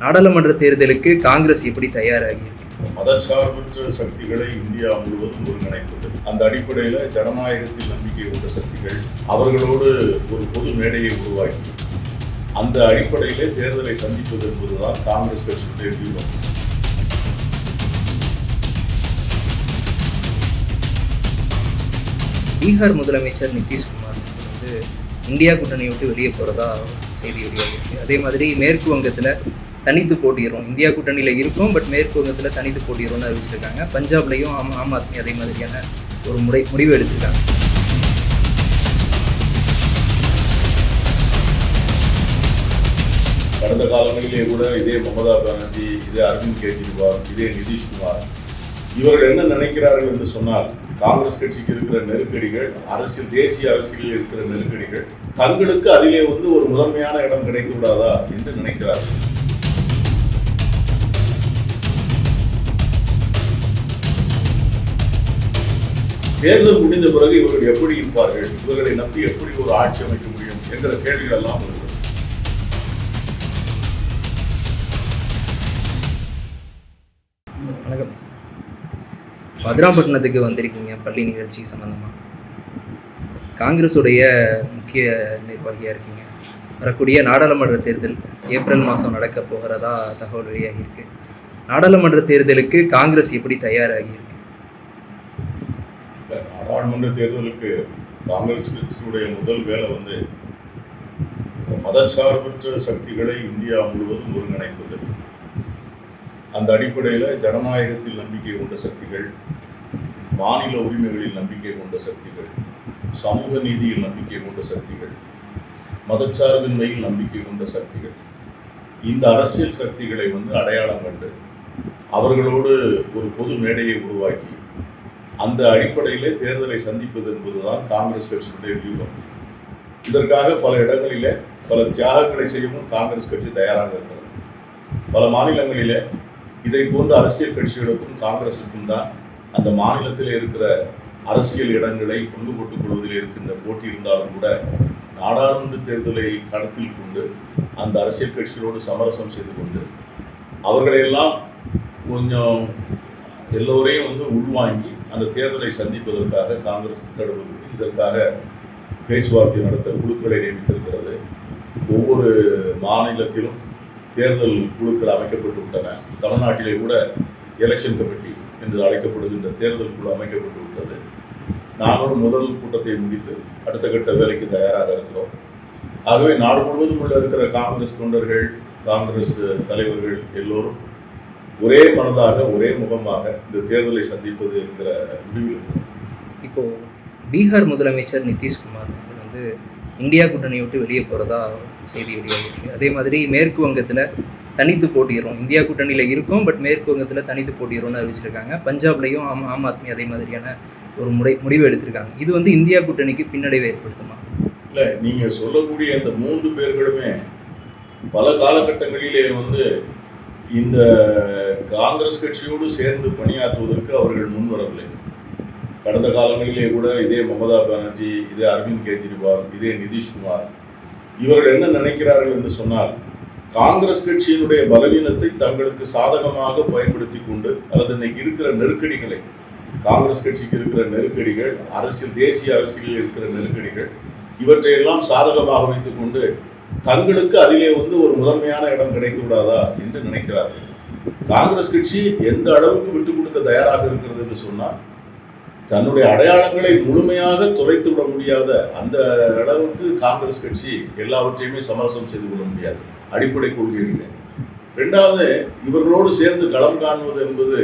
நாடாளுமன்ற தேர்தலுக்கு காங்கிரஸ் எப்படி தயாராகி இருக்கு? மதச்சார்பற்ற சக்திகளை இந்தியா முழுவதும் ஒருங்கிணைப்பது. அந்த அடிப்படையில் ஜனநாயகத்தில் நம்பிக்கை கொண்ட சக்திகள் அவர்களோடு ஒரு பொது மேடையை உருவாக்கி. அந்த அடிப்படையிலே தேர்தலை சந்திப்பது என்பதுதான் காங்கிரஸ் கட்சியுடைய வியூகம். பீகார் முதலமைச்சர் நிதிஷ்குமார் வந்து இந்தியா கூட்டணியை விட்டு வெளியே போகிறதா செய்தி வெளியாகிருக்கு அதே மாதிரி மேற்கு வங்கத்தில் தனித்து போட்டிடுறோம் இந்தியா கூட்டணியில் இருக்கும் பட் மேற்கு வங்கத்தில் தனித்து போட்டிடுறோம்னு அறிவிச்சிருக்காங்க. பஞ்சாப்லேயும் ஆம் ஆம் ஆத்மி அதே மாதிரியான ஒரு முறை முடிவு எடுத்திருக்காங்க. கடந்த காலங்களிலே கூட இதே மமதா பானர்ஜி இதே அரவிந்த் கெஜ்ரிவால் இதே நிதிஷ்குமார் இவர்கள் என்ன நினைக்கிறார்கள் என்று சொன்னால் காங்கிரஸ் கட்சிக்கு இருக்கிற நெருக்கடிகள் அரசியல் தேசிய அரசியலில் இருக்கிற நெருக்கடிகள் தங்களுக்கு அதிலே வந்து ஒரு முதன்மையான இடம் கிடைத்து விடாதா என்று நினைக்கிறார்கள். தேர்தல் முடிந்த பிறகு இவர்கள் எப்படி இருப்பார்கள்? இவர்களை நம்பி எப்படி ஒரு ஆட்சி அமைக்க முடியும் என்கிற கேள்விகள் எல்லாம் வருகிறது. வணக்கம். சார் பத்ராபட்டினத்துக்கு வந்திருக்கீங்க பள்ளி நிகழ்ச்சி சம்மந்தமாக காங்கிரஸுடைய முக்கிய நிர்வாகியாக இருக்கீங்க. வரக்கூடிய நாடாளுமன்ற தேர்தல் ஏப்ரல் மாதம் நடக்க போகிறதா தகவல் வெளியாகியிருக்கு நாடாளுமன்ற தேர்தலுக்கு காங்கிரஸ் எப்படி தயாராகியிருக்கு நாடாளுமன்ற தேர்தலுக்கு காங்கிரஸ் கட்சியினுடைய முதல் வேலை வந்து மதச்சார்பற்ற சக்திகளை இந்தியா முழுவதும் ஒருங்கிணைப்பது. அந்த அடிப்படையில் ஜனநாயகத்தில் நம்பிக்கை கொண்ட சக்திகள் மாநில உரிமைகளில் நம்பிக்கை கொண்ட சக்திகள் சமூக நீதியில் நம்பிக்கை கொண்ட சக்திகள் மதச்சார்பின்மையில் நம்பிக்கை கொண்ட சக்திகள். இந்த அரசியல் சக்திகளை வந்து அடையாளம் கண்டு அவர்களோடு ஒரு பொது மேடையை உருவாக்கி அந்த அடிப்படையிலே தேர்தலை சந்திப்பது என்பதுதான் காங்கிரஸ் கட்சியினுடைய வியூகம் இதற்காக பல இடங்களிலே பல தியாகங்களை செய்யவும் காங்கிரஸ் கட்சி தயாராக இருக்கிறது. பல மாநிலங்களிலே இதை போன்ற அரசியல் கட்சிகளுக்கும் காங்கிரசுக்கும் தான் அந்த மாநிலத்தில் இருக்கிற அரசியல் இடங்களை பங்கு போட்டுக் கொள்வதில் இருக்கின்ற போட்டி இருந்தாலும் கூட நாடாளுமன்ற தேர்தலை கருத்தில் கொண்டு அந்த அரசியல் கட்சிகளோடு சமரசம் செய்து கொண்டு அவர்களையெல்லாம் கொஞ்சம் எல்லோரையும் வந்து உள்வாங்கி அந்த தேர்தலை சந்திப்பதற்காக காங்கிரஸ் திட்டமிடுகிறது இதற்காக பேச்சுவார்த்தை நடத்த குழுக்களை நியமித்திருக்கிறது. ஒவ்வொரு மாநிலத்திலும் தேர்தல் குழுக்கள் அமைக்கப்பட்டுவிட்டன தமிழ்நாட்டிலே கூட எலெக்ஷன் கமிட்டி என்று அழைக்கப்படுகின்ற தேர்தல் குழு அமைக்கப்பட்டு விட்டது நாங்களும் முதல் கூட்டத்தை முடித்து அடுத்த கட்ட வேலைக்கு தயாராக இருக்கிறோம். ஆகவே நாடு முழுவதும் உள்ள இருக்கிற காங்கிரஸ் தொண்டர்கள் காங்கிரஸ் தலைவர்கள் எல்லோரும் ஒரே மனதாக ஒரே முகமாக இந்த தேர்தலை சந்திப்பது என்கிற முடிவில் இருக்கிறோம் இப்போ பீகார் முதலமைச்சர் நிதிஷ்குமார் அவர்கள் வந்து இந்தியா கூட்டணியை விட்டு வெளியே போகிறதா செய்தி வெளியாகிருக்கு அதே மாதிரி மேற்கு வங்கத்தில் தனித்து போட்டிடுறோம் இந்தியா கூட்டணியில் இருக்கும் பட் மேற்கு வங்கத்தில் தனித்து போட்டிடுறோம்னு அறிவிச்சிருக்காங்க. பஞ்சாப்லேயும் ஆம் ஆம் ஆத்மி அதே மாதிரியான ஒரு முறை முடிவு எடுத்திருக்காங்க. இது வந்து இந்தியா கூட்டணிக்கு பின்னடைவை ஏற்படுத்துமா? இல்லை நீங்கள் சொல்லக்கூடிய இந்த மூன்று பேர்களுமே பல காலகட்டங்களிலே வந்து இந்த காங்கிரஸ் கட்சியோடு சேர்ந்து பணியாற்றுவதற்கு அவர்கள் முன்வரவில்லை கடந்த காலங்களிலே கூட இதே மமதா பானர்ஜி இதே அரவிந்த் கெஜ்ரிவால் இதே நிதிஷ்குமார் இவர்கள் என்ன நினைக்கிறார்கள் என்று சொன்னால் காங்கிரஸ் கட்சியினுடைய பலவீனத்தை தங்களுக்கு சாதகமாக பயன்படுத்தி கொண்டு அல்லது இன்னைக்கு இருக்கிற நெருக்கடிகளை காங்கிரஸ் கட்சிக்கு இருக்கிற நெருக்கடிகள் அரசியல் தேசிய அரசியலில் இருக்கிற நெருக்கடிகள் இவற்றையெல்லாம் சாதகமாக வைத்துக்கொண்டு தங்களுக்கு அதிலே வந்து ஒரு முதன்மையான இடம் கிடைத்து விடாதா என்று நினைக்கிறார்கள். காங்கிரஸ் கட்சி எந்த அளவுக்கு விட்டு கொடுக்க தயாராக இருக்கிறது என்று சொன்னால் தன்னுடைய அடையாளங்களை முழுமையாக துளைத்து விட முடியாத அந்த அளவுக்கு காங்கிரஸ் கட்சி எல்லாவற்றையுமே சமரசம் செய்து கொள்ள முடியாது. அடிப்படை கொள்கைகளில் ரெண்டாவது இவர்களோடு சேர்ந்து களம் காணுவது என்பது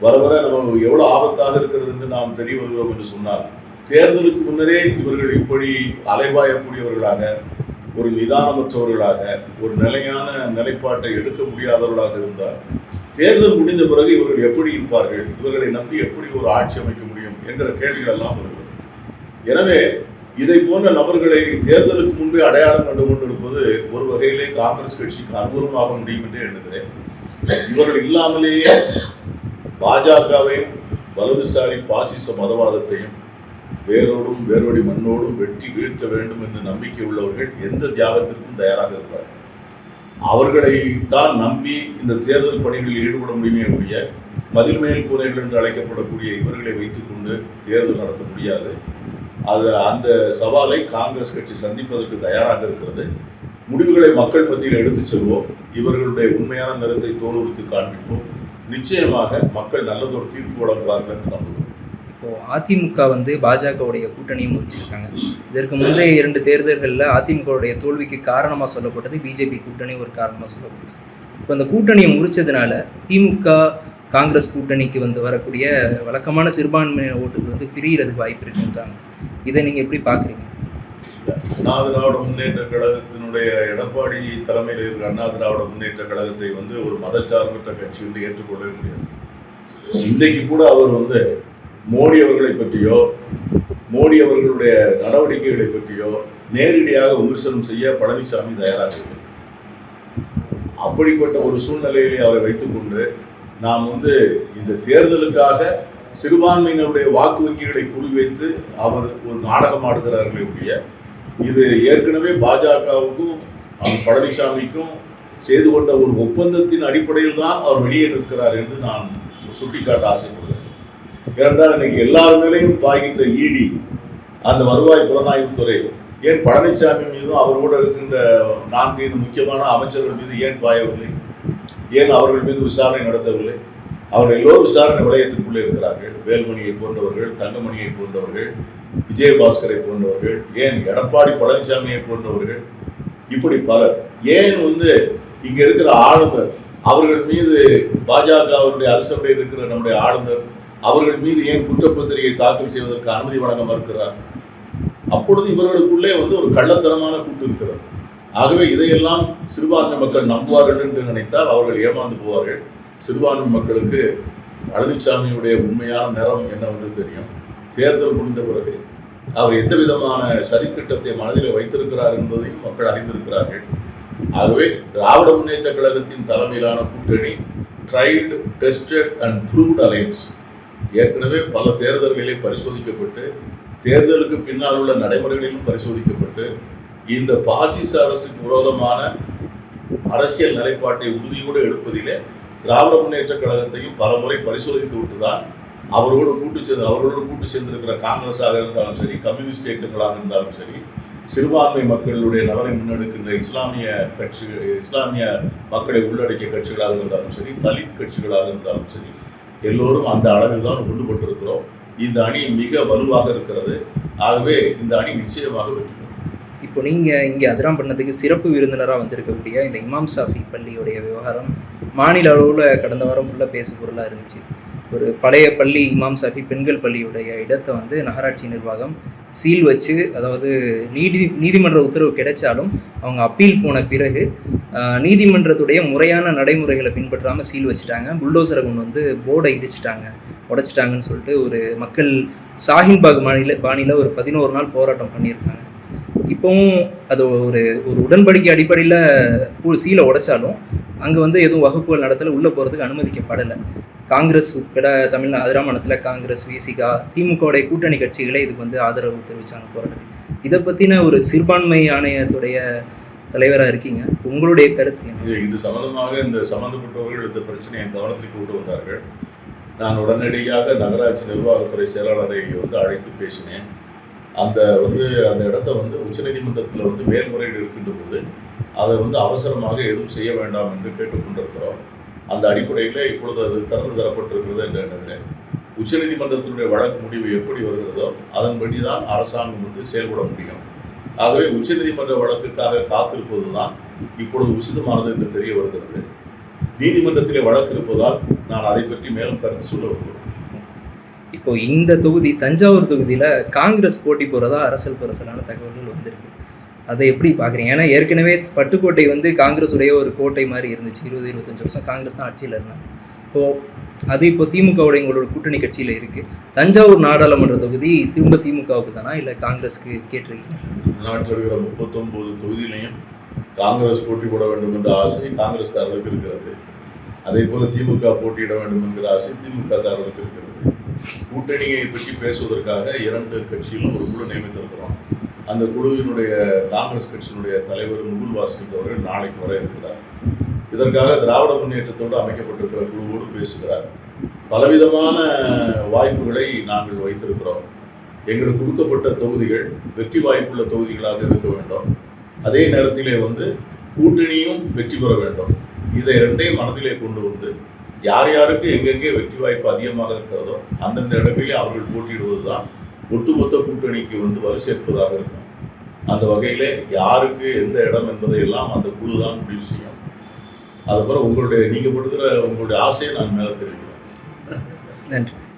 வர வர நம்ம எவ்வளவு ஆபத்தாக இருக்கிறது என்று நாம் தெரிய வருகிறோம் என்று சொன்னால் தேர்தலுக்கு முன்னரே இவர்கள் இப்படி அலைவாயக்கூடியவர்களாக ஒரு நிதானமற்றவர்களாக ஒரு நிலையான நிலைப்பாட்டை எடுக்க முடியாதவர்களாக இருந்தால் தேர்தல் முடிந்த பிறகு இவர்கள் எப்படி இருப்பார்கள் இவர்களை நம்பி எப்படி ஒரு ஆட்சி அமைக்க முடியும் என்கிற கேள்விகள் எல்லாம் வருகிறது. எனவே இதை போன்ற நபர்களை தேர்தலுக்கு முன்பே அடையாளம் கண்டு கொண்டிருப்பது ஒரு வகையிலே காங்கிரஸ் கட்சிக்கு அனுகூலமாக முடியும் என்று எண்ணுகிறேன். இவர்கள் இல்லாமலேயே பாஜகவையும் வலதுசாரி பாசிச மதவாதத்தையும் வேரோடும் வேரோடி மண்ணோடும் வெட்டி வீழ்த்த வேண்டும் என்று நம்பிக்கை உள்ளவர்கள் எந்த தியாகத்திற்கும் தயாராக இருப்பார்கள் அவர்களை தான் நம்பி இந்த தேர்தல் பணிகளில் ஈடுபட முடியுமே ஒழிய பதில் மேல் கூரைகள் என்று அழைக்கப்படக்கூடிய இவர்களை வைத்துக்கொண்டு தேர்தல் நடத்த முடியாது. அது அந்த சவாலை காங்கிரஸ் கட்சி சந்திப்பதற்கு தயாராக இருக்கிறது. முடிவுகளை மக்கள் மத்தியில் எடுத்துச் செல்வோம். இவர்களுடைய உண்மையான நிறத்தை தோலுரித்து காண்பிப்போம். நிச்சயமாக மக்கள் நல்லதொரு தீர்ப்பு வழங்குவார்கள் என்று நம்புகிறோம். இப்போது அதிமுக வந்து பாஜகவுடைய கூட்டணியை முடிச்சிருக்காங்க. இதற்கு முந்தைய இரண்டு தேர்தல்களில் அதிமுகவுடைய தோல்விக்கு காரணமாக சொல்லப்பட்டது பிஜேபி கூட்டணி ஒரு காரணமாக சொல்லப்பட்டுச்சு. இப்போ அந்த கூட்டணியை முடித்ததுனால திமுக காங்கிரஸ் கூட்டணிக்கு வந்து வரக்கூடிய வழக்கமான சிறுபான்மையின ஓட்டுகள் வந்து பிரிகிறதுக்கு வாய்ப்பு இருக்குன்றாங்க. இதை நீங்கள் எப்படி பார்க்குறீங்க? அண்ணா திராவிட முன்னேற்ற கழகத்தினுடைய எடப்பாடி தலைமையில் இருக்கிற அண்ணா திராவிட முன்னேற்ற கழகத்தை வந்து ஒரு மதச்சார்பற்ற கட்சி வந்து ஏற்றுக்கொள்ளவே முடியாது. இன்னைக்கு கூட அவர் வந்து மோடி அவர்களை பற்றியோ மோடி அவர்களுடைய நடவடிக்கைகளை பற்றியோ நேரடியாக விமர்சனம் செய்ய பழனிசாமி தயாராக அப்படிப்பட்ட ஒரு சூழ்நிலையிலே அவரை வைத்துக்கொண்டு நாம் வந்து இந்த தேர்தலுக்காக சிறுபான்மையினருடைய வாக்கு வங்கிகளை குறிவைத்து அவர் ஒரு நாடகம் ஆடுகிறார்களே ஒழிய இது ஏற்கனவே பாஜகவுக்கும் பழனிசாமிக்கும் செய்து கொண்ட ஒரு ஒப்பந்தத்தின் அடிப்படையில் தான் அவர் வெளியே நிற்கிறார் என்று நான் சுட்டிக்காட்ட ஆசைப்படுகிறேன். ஏனென்றால் இன்னைக்கு எல்லார் மேலேயும் பாய்கின்ற ஈடி அந்த வருவாய் புலனாய்வுத்துறை ஏன் பழனிசாமி மீதும் அவரோடு இருக்கின்ற நான்கு ஐந்து முக்கியமான அமைச்சர்கள் மீது ஏன் பாயவில்லை? ஏன் அவர்கள் மீது விசாரணை நடத்தவில்லை? அவர்கள் எல்லோரும் விசாரணை வளையத்திற்குள்ளே இருக்கிறார்கள். வேல்மணியை போன்றவர்கள் தங்கமணியை போன்றவர்கள் விஜயபாஸ்கரை போன்றவர்கள் ஏன் எடப்பாடி பழனிசாமியை போன்றவர்கள்? இப்படி பலர். ஏன் வந்து இங்க இருக்கிற ஆளுநர் அவர்கள் மீது பாஜகவுடைய அரசவையில் இருக்கிற நம்முடைய ஆளுநர் அவர்கள் மீது ஏன் குற்றப்பத்திரிகை தாக்கல் செய்வதற்கு அனுமதி வழங்க மறுக்கிறார்? அப்பொழுது இவர்களுக்குள்ளே வந்து ஒரு கள்ளத்தனமான கூட்டு இருக்கிறது. ஆகவே இதையெல்லாம் சிறுபான்மை மக்கள் நம்புவார்கள் என்று நினைத்தால் அவர்கள் ஏமாந்து போவார்கள். சிறுபான்மை மக்களுக்கு பழனிசாமியுடைய உண்மையான நிறம் என்னவென்று தெரியும். தேர்தல் முடிந்த பிறகு அவர் எந்த விதமான சதித்திட்டத்தை மனதில் வைத்திருக்கிறார் என்பதையும் மக்கள் அறிந்திருக்கிறார்கள். ஆகவே திராவிட முன்னேற்ற கழகத்தின் தலைமையிலான கூட்டணி tried tested and proved alliance ஏற்கனவே பல தேர்தல்களிலே பரிசோதிக்கப்பட்டு தேர்தலுக்கு பின்னால் உள்ள நடைமுறைகளிலும் பரிசோதிக்கப்பட்டு இந்த பாசிச அரசுக்கு விரோதமான அரசியல் நிலைப்பாட்டை உறுதியோடு எடுப்பதிலே திராவிட முன்னேற்ற கழகத்தையும் பல முறை பரிசோதித்து விட்டுதான் அவரோடு கூட்டு சேர்ந்து அவர்களோடு கூட்டு சேர்ந்திருக்கிற காங்கிரஸாக இருந்தாலும் சரி கம்யூனிஸ்ட் இயக்கங்களாக இருந்தாலும் சரி சிறுபான்மை மக்களுடைய நலனை முன்னெடுக்கின்ற இஸ்லாமிய கட்சி இஸ்லாமிய மக்களை உள்ளடக்கிய கட்சிகளாக இருந்தாலும் சரி தலித் கட்சிகளாக இருந்தாலும் சரி எல்லோரும் அந்த அளவில் தான் ஒன்றுபட்டிருக்கிறோம் இந்த அணி மிக வலுவாக இருக்கிறது. ஆகவே இந்த அணி நிச்சயமாக வெற்றி பெறும். இப்போ நீங்கள் இங்கே அதிராம் பண்ணதுக்கு சிறப்பு விருந்தினராக வந்திருக்கக்கூடிய இந்த இமாம் சாஃபி பள்ளியுடைய விவகாரம் மாநில அளவில் கடந்த வாரம் ஃபுல்லாக பேசு பொருளாக இருந்துச்சு. ஒரு பழைய பள்ளி இமாம் சஃபி பெண்கள் பள்ளியுடைய இடத்தை வந்து நகராட்சி நிர்வாகம் சீல் வச்சு அதாவது நீதி நீதிமன்ற உத்தரவு கிடைச்சாலும் அவங்க அப்பீல் போன பிறகு நீதிமன்றத்துடைய முறையான நடைமுறைகளை பின்பற்றாமல் சீல் வச்சுட்டாங்க. புல்டோசரை கொண்டு வந்து போர்டை இடிச்சிட்டாங்க. உடைச்சிட்டாங்கன்னு சொல்லிட்டு ஒரு மக்கள் ஷாஹின்பாக் மாநில பாணியில் ஒரு பதினோரு நாள் போராட்டம் பண்ணியிருக்காங்க. இப்போவும் அது ஒரு ஒரு உடன்படிக்கை அடிப்படையில் சீலை உடைச்சாலும் அங்கே வந்து எதுவும் வகுப்புகள் நடத்தல உள்ளே போகிறதுக்கு அனுமதிக்கப்படலை. காங்கிரஸ் உட்பட தமிழ் அதிராமணத்தில் காங்கிரஸ் விசிகா திமுகவுடைய கூட்டணி கட்சிகளே இதுக்கு வந்து ஆதரவு தெரிவித்தாங்க போராட்டத்துக்கு. இதை பற்றின ஒரு சிறுபான்மை ஆணையத்துடைய தலைவராக இருக்கீங்க. உங்களுடைய கருத்து இது இது இந்த சம்மந்தப்பட்டவர்கள் இந்த பிரச்சனையை என் கவனத்திற்கு கொண்டு வந்தார்கள். நான் உடனடியாக நகராட்சி நிர்வாகத்துறை செயலாளரை வந்து அழைத்து பேசினேன். அந்த வந்து அந்த இடத்த வந்து உச்சநீதிமன்றத்தில் வந்து மேல்முறையீடு இருக்கின்ற போது அதை வந்து அவசரமாக எதுவும் செய்ய வேண்டாம் என்று கேட்டுக்கொண்டிருக்கிறோம் அந்த அடிப்படையில் இப்பொழுது அது திறந்து தரப்பட்டிருக்கிறது என்று எண்ணுகிறேன் உச்சநீதிமன்றத்தினுடைய வழக்கு முடிவு எப்படி வருகிறதோ அதன்படி தான் அரசாங்கம் வந்து செயல்பட முடியும். ஆகவே உச்சநீதிமன்ற வழக்குக்காக காத்திருப்பது தான் இப்பொழுது உசிதமானது என்று தெரிய வருகிறது. நீதிமன்றத்திலே வழக்கு இருப்பதால் நான் அதை பற்றி மேலும் கருத்து சொல்ல விரும்புகிறேன். இப்போ இந்த தொகுதி தஞ்சாவூர் தொகுதியில் காங்கிரஸ் போட்டி போகிறதா அரசல் பரசலான தகவல்கள் வந்திருக்கு. அதை எப்படி பார்க்குறீங்க? ஏன்னா ஏற்கனவே பட்டுக்கோட்டை வந்து காங்கிரஸ் உடைய ஒரு கோட்டை மாதிரி இருந்துச்சு. இருபது இருபத்தஞ்சி வருஷம் காங்கிரஸ் தான் ஆட்சியில் இருந்தாங்க. இப்போது அது இப்போ திமுகவோட எங்களோட கூட்டணி கட்சியில் இருக்குது தஞ்சாவூர் நாடாளுமன்ற தொகுதி திரும்ப திமுகவுக்கு தானா? இல்லை காங்கிரஸ்க்கு கேட்டிருக்கீங்க தமிழ்நாட்டில் இருக்கிற தொகுதியிலையும் காங்கிரஸ் போட்டி போட வேண்டும் என்ற ஆசை காங்கிரஸ்காரர்களுக்கு இருக்கிறது. அதே போல் திமுக போட்டியிட வேண்டும் என்கிற ஆசை திமுக காரர்களுக்கு இருக்கிறது. கூட்டணியை பற்றி பேசுவதற்காக இரண்டு கட்சியிலும் ஒரு குழு நியமித்திருக்கிறோம். அந்த குழுவினுடைய காங்கிரஸ் கட்சியினுடைய தலைவர் முகுல் வாஸ்னிக் அவர்கள் நாளைக்கு வர இருக்கிறார். இதற்காக திராவிட முன்னேற்றத்தோடு அமைக்கப்பட்டிருக்கிற குழுவோடு பேசுகிறார். பலவிதமான வாய்ப்புகளை நாங்கள் வைத்திருக்கிறோம். எங்களுக்கு கொடுக்கப்பட்ட தொகுதிகள் வெற்றி வாய்ப்புள்ள தொகுதிகளாக இருக்க வேண்டும். அதே நேரத்திலே வந்து கூட்டணியும் வெற்றி பெற வேண்டும். இதை இரண்டையும் மனதிலே கொண்டு வந்து யார் யாருக்கு எங்கெங்கே வெற்றி வாய்ப்பு அதிகமாக இருக்கிறதோ அந்தந்த இடங்களிலே அவர்கள் போட்டியிடுவது தான் ஒட்டுமொத்த கூட்டணிக்கு வந்து வலு சேர்ப்பதாக இருக்கும். அந்த வகையிலே யாருக்கு எந்த இடம் என்பதையெல்லாம் அந்த குழு தான் முடிவு செய்யும். அதுபோல் உங்களுடைய நீங்கள் படுத்துகிற உங்களுடைய ஆசையை நான் மேலே தெரிவிக்கிறேன் நன்றி சார்.